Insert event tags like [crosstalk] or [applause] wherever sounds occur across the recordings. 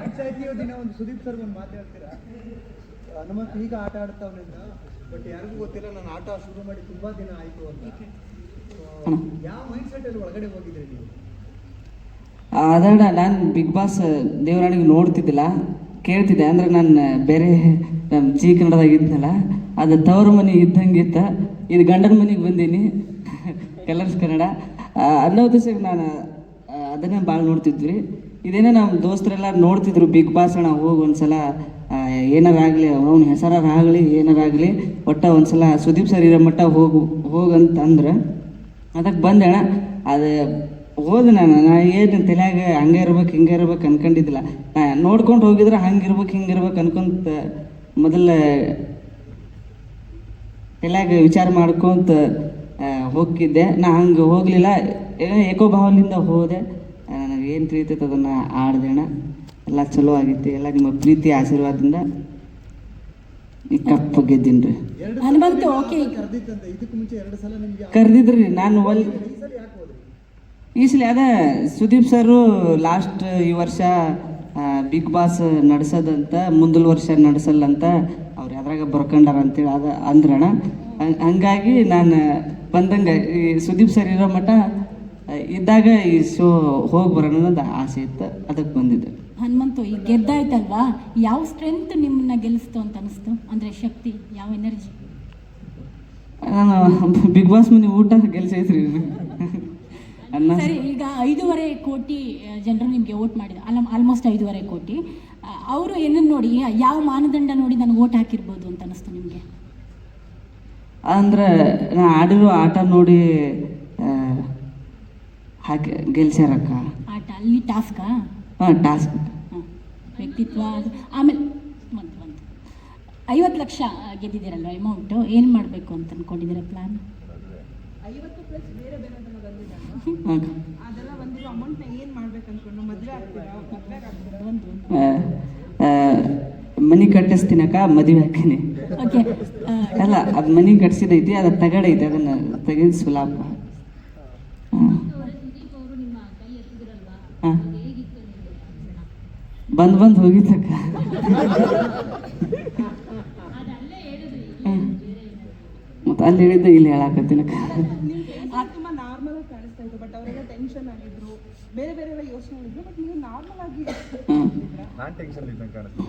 ಪಂಚಾಯತಿಯ ದಿನ ಒಂದು ಸುದೀಪ್ ಸರ್ ಒಂದು ಮಾತು ಹೇಳ್ತೀರಾ? ಹನುಮಂತ್ ಈಗ ಆಟ ಆಡ್ತಾವನಿಂದ ಬಟ್ ಯಾರಿಗೂ ಗೊತ್ತಿಲ್ಲ, ನಾನು ಆಟ ಶುರು ಮಾಡಿ ತುಂಬಾ ದಿನ ಆಯ್ತು ಅಂತ. ಯಾವ ಮೈಂಡ್ ಸೆಟ್ ಅಲ್ಲಿ ಒಳಗಡೆ ಹೋಗಿದ್ರಿ ನೀವು? ಅದಣ್ಣ ನಾನು ಬಿಗ್ ಬಾಸ್ ದೇವರಾಣಿಗೆ ನೋಡ್ತಿದ್ದಿಲ್ಲ. ಕೇಳ್ತಿದ್ದೆ, ಅಂದ್ರೆ ನಾನು ಬೇರೆ ನಮ್ಮ ಜಿ ಕನ್ನಡದಾಗ ಇದ್ನಲ್ಲ, ಅದು ತವರು ಮನೆ ಇದ್ದಂಗೆ ಇತ್ತ. ಇದು ಗಂಡನ ಮನೆಗೆ ಬಂದೀನಿ, [laughs] ಕಲರ್ಸ್ ಕನ್ನಡ. ಅನ್ನೋದು ಅನ್ನೋ ದಿವಸಕ್ಕೆ ನಾನು ಅದನ್ನೇ ಭಾಳ ನೋಡ್ತಿದ್ವಿ. ಇದೇನೇ ನಮ್ಮ ದೋಸ್ತರೆಲ್ಲ ನೋಡ್ತಿದ್ರು ಬಿಗ್ ಬಾಸ್ ಅಣ್ಣ, ಹೋಗಿ ಒಂದ್ಸಲ ಏನಾರಾಗಲಿ ಅವ್ನ ಆಗಲಿ, ಅವನ ಹೆಸರಾರ ಆಗಲಿ, ಏನಾರ ಆಗಲಿ, ಒಟ್ಟ ಒಂದ್ಸಲ ಸುದೀಪ್ ಸರ್ ಇರೋ ಮಟ್ಟ ಹೋಗು ಹೋಗಂತ ಅಂದ್ರೆ ಅದಕ್ಕೆ ಬಂದೆ ಅಣ್ಣ. ಅದು ಹೋದೆ ನಾನು, ನಾ ಏನು ತಲೆಯಾಗ ಹಂಗೆ ಇರ್ಬೇಕು, ಹಿಂಗೆ ಇರ್ಬೇಕು ಅನ್ಕೊಂಡಿದ್ದಿಲ್ಲ. ನಾ ನೋಡ್ಕೊಂಡು ಹೋಗಿದ್ರೆ ಹಂಗೆ ಇರ್ಬೇಕು, ಹಿಂಗೆ ಇರ್ಬೇಕು ಅನ್ಕೊಂತ ಮೊದಲ ತಲೆಯಾಗ ವಿಚಾರ ಮಾಡ್ಕೊಂತ ಹೋಗ್ತಿದ್ದೆ. ನಾ ಹಂಗೆ ಹೋಗಲಿಲ್ಲ. ಏಕೋ ಹೋದೆ. ಏನು ತಿಳಿತೈತೆ ಅದನ್ನು ಆಡ್ದೆ ಅಣ್ಣ? ಎಲ್ಲ ಚಲೋ ಆಗೈತಿ ಎಲ್ಲ ನಿಮ್ಮ ಪ್ರೀತಿ ಆಶೀರ್ವಾದದಿಂದ ಈ ಕಪ್ಪು ಗೆದ್ದೀನಿ ರೀ ಓಕೆ ಕರೆದಿತ್ತಂತೆ ಇದಕ್ಕೂ ಮುಂಚೆ ಎರಡು ಸಲ ನಿಮ್ಗೆ ಕರೆದಿದ್ರಿ. ನಾನು ಒಲ್ ಈ ಸಲ ಅದ ಸುದೀಪ್ ಸರು ಲಾಸ್ಟ್ ಈ ವರ್ಷ ಬಿಗ್ ಬಾಸ್ ನಡೆಸೋದಂತ ಮುಂದಿನ ವರ್ಷ ನಡೆಸಲ್ಲಂತ ಅವ್ರು ಯಾವ್ದ್ರಾಗ ಬರ್ಕೊಂಡಾರ ಅಂತೇಳಿ ಅದ ಅಂದ್ರಣ ಹಂಗ್- ಹಂಗಾಗಿ ನಾನು ಬಂದಂಗೆ ಈ ಸುದೀಪ್ ಸರ್ ಇರೋ ಮಟ್ಟ ಇದ್ದಾಗ ಈ ಶೋ ಹೋಗಿ ಬರೋಣ ಅನ್ನೋದು ಆಸೆ ಇತ್ತು ಅದಕ್ಕೆ ಬಂದಿದ್ದೆ. ಹನುಮಂತು ಈಗ ಗೆದ್ದಾಯ್ತಲ್ವಾ? ಯಾವ ಸ್ಟ್ರೆಂತ್ ನಿಮ್ಮನ್ನ ಗೆಲ್ಲಿಸ್ತು ಅಂತ ಅನಿಸ್ತು? ಅಂದ್ರೆ ಶಕ್ತಿ ಯಾವ ಎನರ್ಜಿ ನಾನು ಬಿಗ್ ಬಾಸ್ ಮನೆ ಊಟ ಗೆಲ್ಸೈತ್ರಿ ಅನ್ನ ಸರಿ ಈಗ ಐದೂವರೆ ಕೋಟಿ ಜನರು ನಿಮಗೆ ವೋಟ್ ಮಾಡಿದ ಅಲ್ಲ ಆಲ್ಮೋಸ್ಟ್ ಐದೂವರೆ ಕೋಟಿ. ಅವರು ಏನನ್ನು ನೋಡಿ ಯಾವ ಮಾನದಂಡ ನೋಡಿ ನನಗೆ ವೋಟ್ ಹಾಕಿರ್ಬೋದು ಅಂತ ಅನಿಸ್ತು ನಿಮಗೆ? ಅಂದ್ರೆ ನಾನು ಆಡಿರೋ ಆಟ ನೋಡಿ ಹಾಕಿ ಗೆಲ್ಸ್ಯಾರಕ್ಕ? ಆಟ ಅಲ್ಲಿ ಟಾಸ್ಕಾ ಹಾಂ ಟಾಸ್ಕ್ ವ್ಯಕ್ತಿತ್ವ ಆಮೇಲೆ ಬಂತು ಬಂತು ಐವತ್ತು ಲಕ್ಷ ಗೆದ್ದಿದ್ದೀರಲ್ವ ಅಮೌಂಟು ಏನು ಮಾಡಬೇಕು ಅಂತ ಅಂದ್ಕೊಂಡಿದ್ದೀರ ಪ್ಲಾನ್ ಐವತ್ತು ಪ್ಲಸ್ ಬೇರೆ ಬೇರೆ ಅದೆಲ್ಲ ಬಂದಿದ್ದಲ್ಲ ಹಾಂ ಅದೆಲ್ಲ ಬಂದಿರೋ ಅಮೌಂಟ್ನ ಏನು ಮಾಡ್ಬೇಕು ಅಂದ್ಕೊಂಡು ಮದುವೆ ಆಗ್ತೀರಾ? ಮದುವೆ ಆಗ್ತೀರಾ? ಒಂದು ಒಂದು. ಮನಿ ಕಟ್ಟಿಸ್ತೀನಕ್ಕ ಮದುವೆ ಹಾಕಿನಿ ಓಕೆ ಅಲ್ಲ ಅದು ಮನಿ ಕಟ್ಸಿದೈತಿ ಅದು ತಗಡೈತಿ ಅದನ್ನ ತೆಗೆದು ಸುಲಾಪ ಹಾಂ ಬಂದ್ ಬಂದ್ ಹೋಗಿತ್ತಕ್ಕ ಮತ್ತೆ ಅಲ್ಲಿ ಹೇಳಿದ್ದೆ ಇಲ್ಲಿ ಹೇಳಾಕತ್ತಿನಕ್ಕ. ಅದಕ್ಕ ತುಂಬ ನಾರ್ಮಲ್ ಆಗಿ ಕಾಣಿಸ್ತಾ ಇತ್ತು ಬಟ್ ಅವರೆಲ್ಲ ಟೆನ್ಷನ್ ಆಗಿದ್ರು. ಬೇರೆ ಬೇರೆ ಎಲ್ಲ ಯೋಚನೆ ಇದ್ರು ಬಟ್ ನೀವು ನಾರ್ಮಲ್ ಆಗಿ ಹಾಂ ನಾನ್ ಟೆನ್ಷನ್ ಇದ್ದಂಗೆ ಕಾಣುತ್ತೆ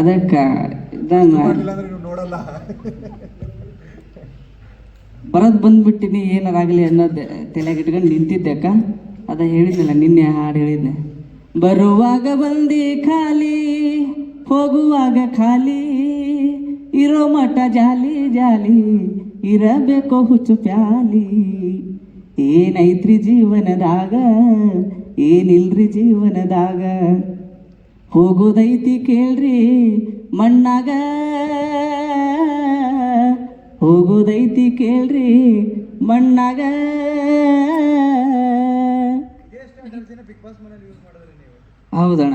ಅದಕ್ಕೆ ನಾನು ಮಾಡಿಲ್ಲ ಅಂದ್ರೆ ನೀವು ನೋಡಲ್ಲ ಬರೋದು ಬಂದ್ಬಿಟ್ಟಿನಿ ಏನಾರಾಗಲಿ ಅನ್ನೋದು ಇಟ್ಕೊಂಡು ನಿಂತಿದ್ದೆ ಅಕ್ಕ. ಅದ ಹೇಳಿದ್ನಲ್ಲ, ನಿನ್ನೆ ಹಾಡು ಹೇಳಿದ್ನೆ. ಬರುವಾಗ ಬಂದಿ ಖಾಲಿ, ಹೋಗುವಾಗ ಖಾಲಿ, ಇರೋ ಮಠ ಜಾಲಿ ಜಾಲಿ, ಇರಬೇಕು ಹುಚ್ಚು ಪ್ಯಾಲಿ. ಏನೈತ್ರಿ ಜೀವನದಾಗ, ಏನಿಲ್ರಿ ಜೀವನದಾಗ? ಹೋಗೋದೈತಿ ಕೇಳ್ರಿ ಮಣ್ಣಾಗ. ಹೋಗೋದೈತಿ ಕೇಳ್ರಿ ಮಣ್ಣಾಗ. ಹೌದಣ್ಣ.